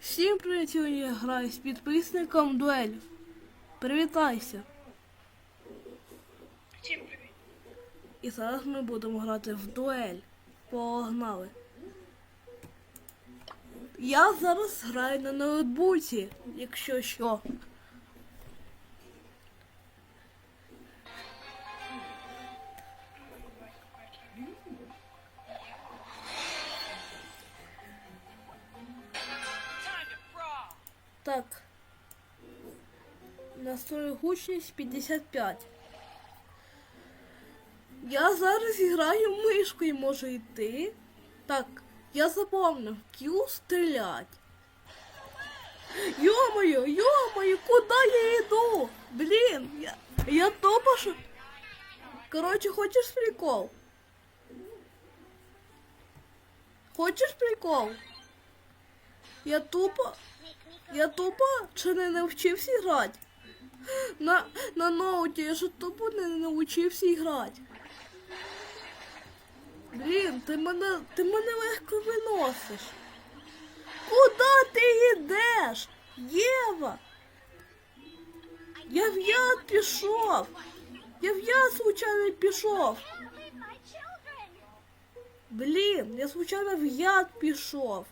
Всім привіт, сьогодні я граю з підписником дуель. Привітайся. Всім привіт. І зараз ми будемо грати в дуель. Погнали. Я зараз граю на ноутбуці, якщо що. Так. Настрою гучність 55. Я зараз граю мишкою, може йти. Так, я запомнив, Q стрілять. Йо-моє, йо-моє, куди я йду? Блін, я, я тупо що... Коротше, хочеш прикол? Хочеш прикол? Я тупо... Я тупо чи не навчився грати? На, на ноуті я ж тупо не навчився грати. Блін, ти мене, ти мене легко виносиш. Куди ти йдеш? Єва? Я в яд пішов. Я в яд случайно пішов. Блін, я случайно в яд пішов.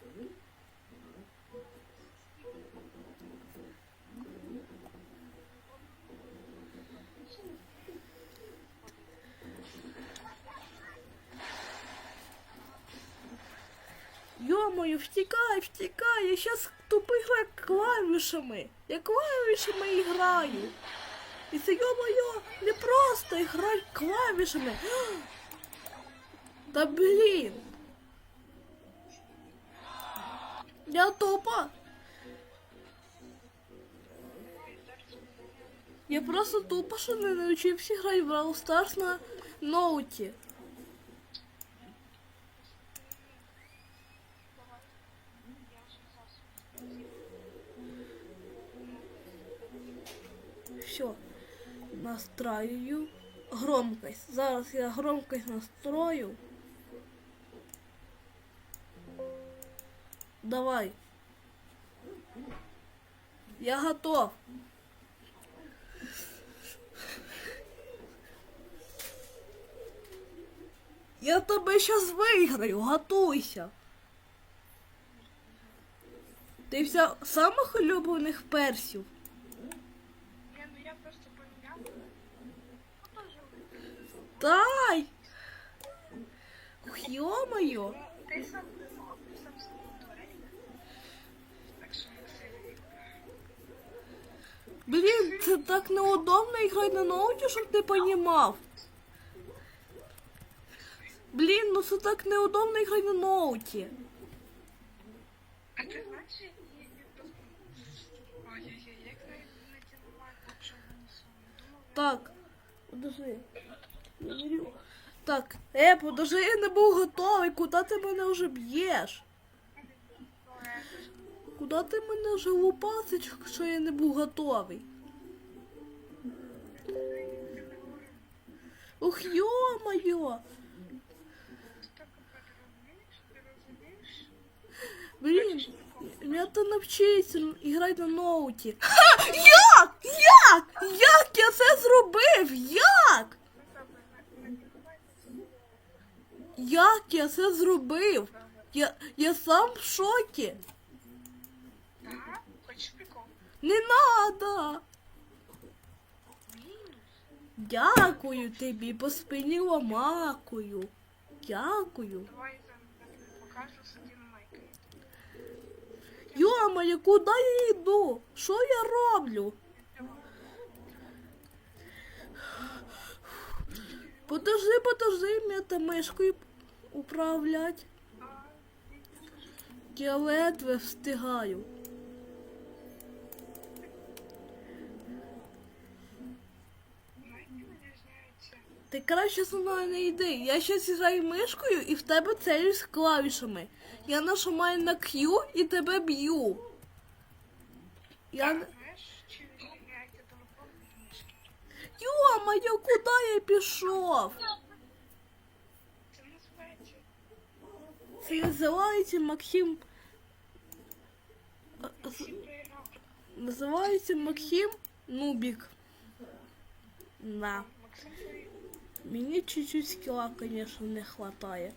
Ё-моё, втікай, втікай, я щас тупо граю клавішами. Я клавішами граю. І це ё-моё, не просто грати клавішами. Та блін. Я тупо. Я просто тупо, що не навчився грати в Brawl Stars на ноуті. Все. Настраюю громкость. Зараз я громкость настрою. Давай. Я готов. Я тебе сейчас виграю, готуйся. Ти взяв самих улюблених персів. Ні, ну я просто поміняв. Ну, теж Дай! Ё-моё! Ну, ти сам ти сам сам творень. Так що Максим. Блін, це так неудобно грати на ноуті, щоб ти понімав. Блін, ну це так неудобно грати на ноуті. А ти знаєш, я. Ой-ой-ой, як навіть не. Так, подожди. Так, е, подожди, я не був готовий. Куди ти мене вже б'єш? Куди ти мене вже лупасиш, якщо я не був готовий? Ух, розумієш? Блін, я то навчився грати на ноуті. Ха! Як? Як? Як я це зробив? Як? Ну, добре, не- не піднімайся. Як я це зробив? Я, я сам в шокі. Прикол? Не надо. Дякую тобі, по спині ламакую. Дякую. Давай покажу куди я йду? Що я роблю? Подожди, подожди, мені там мишкою управлять. Я ледве встигаю. Ти краще зі мною не йди. Я щас граю мишкою і в тебе целюсь клавішами. Я нажимаю на Q і тебе б'ю. Я... Йо-моє, куди я пішов? Це називається Це називається Максим Називається Максим Нубік. На. Мені чуть-чуть скіла, звісно, не вистачає.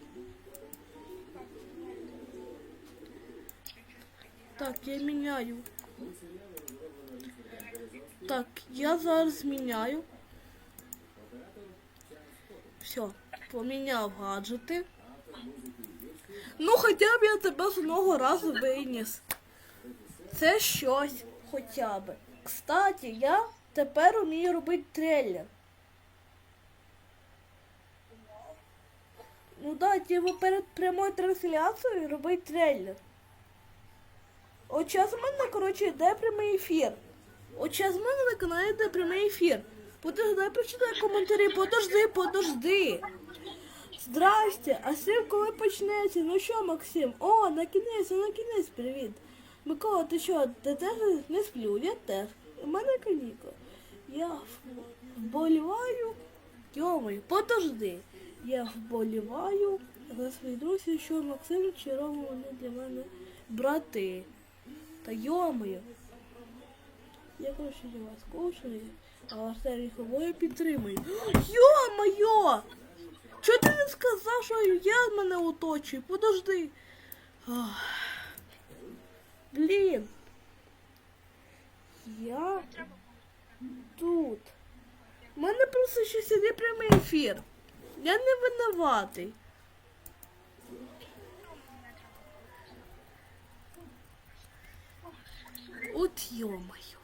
Так, я міняю. Так, я зараз міняю. Все, поміняв гаджети. Ну, хоча б я тебе з одного разу виніс. Це щось хоча б. Кстати, я тепер вмію робити трейлер. Ну да, типу перед прямою трансляцією робить трейлер. От час у мене, коротше, йде прямий ефір. От час у мене на каналі йде прямий ефір. Подожди, прочитай коментарі, подожди, подожди. Здрасте, а стрім коли почнеться? Ну що, Максим? О, на кінець, на кінець, привіт. Микола, ти що, ти теж не сплю? Я теж. У мене канікули. Я вболіваю. Йомай, подожди. Я вболіваю за свої друзі, що Максим чи Рома вони для мене брати. Та йомаю. Я коротше для вас кушаю, а вас підтримую. Йо-моє! Чого ти не сказав, що я мене оточую? Подожди. Ах. Блін. Я тут. У мене просто щось іде прямий ефір. Я не винуватий. От йомаю.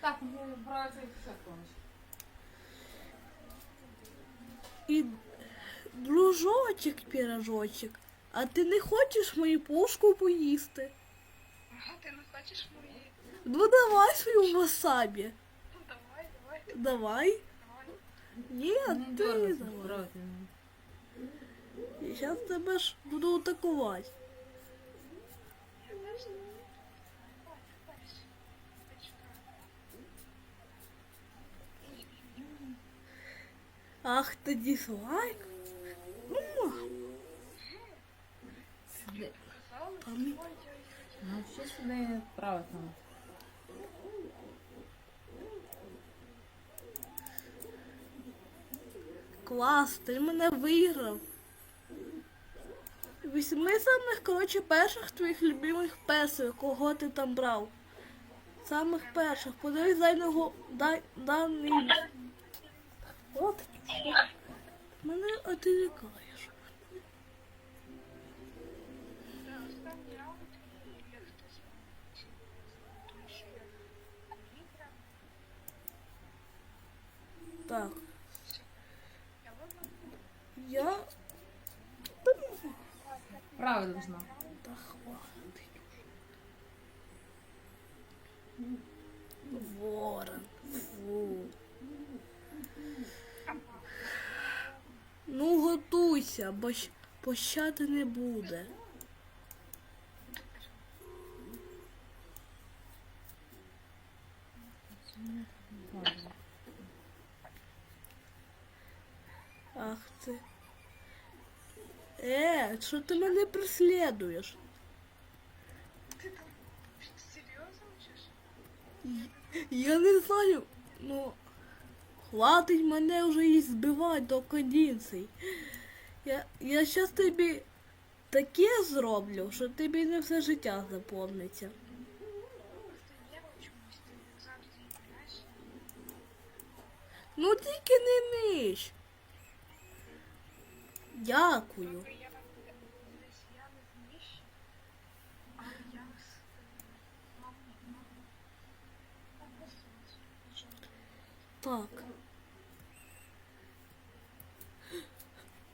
Так, брати все кончить. І дружочок, пірожочок, а ти не хочеш мою пушку поїсти? Ага, ти не хочеш мої? Ну давай свою васабі. Ну давай, давай, Давай. давай. Ні, Не ти дергайся, давай. брати. Я зараз тебе ж буду атакувати. Я теж не Давай, давай. Почекай. Ах, ти дізлайк. Казали? Та ми- Ой-ой-ой. Ну, ще сюди правити. клас, ти мене виграв. Візьми самих, коротше, перших твоїх любимих песів, кого ти там брав. Самих перших. Подивись даного дай, даний. От. Мене отвлекаєш. Да, останній раунд і я хтось. Тому що я Дмитра. Так, Я я. Должна. Та хватить. Ворон. Фу. Ну, готуйся, бо пощади не буде. Ах ти. Е, що ти мене преслідуєш? Ти там серйозно чи? Я не знаю, ну хватить мене вже і збивати до кондицій. Я, я щас тобі таке зроблю, що тобі не все життя заповниться. Ну тільки не ниж. Дякую. Добре, я десь я не знищу, але я з мамою. Так.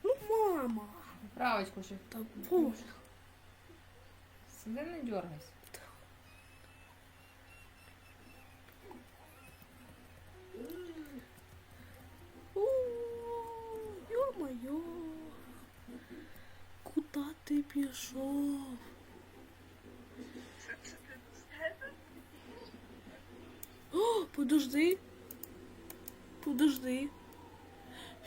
Ну, мама. Правочку ще. Та боже. Сиди не дергайся. Ё-моё. Куда ти пішов? Це, це ти з тебе? О, подожди. Подожди.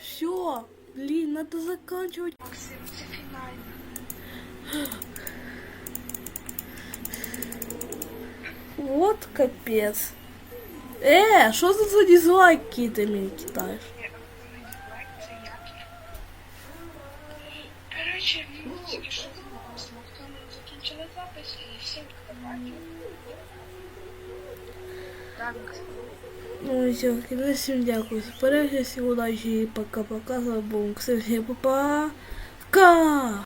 Все, блин, надо заканчивать. Максим, це фінально. Вот. Капець. Е, що це за дизлайки ти мені кидаєш? Тільки що з закінчили запис і всім хто бачив. Так, Ну все, тебе всім дякую за перегляд, всім удачі і пока-пока, з вами був всім па-па. Пока!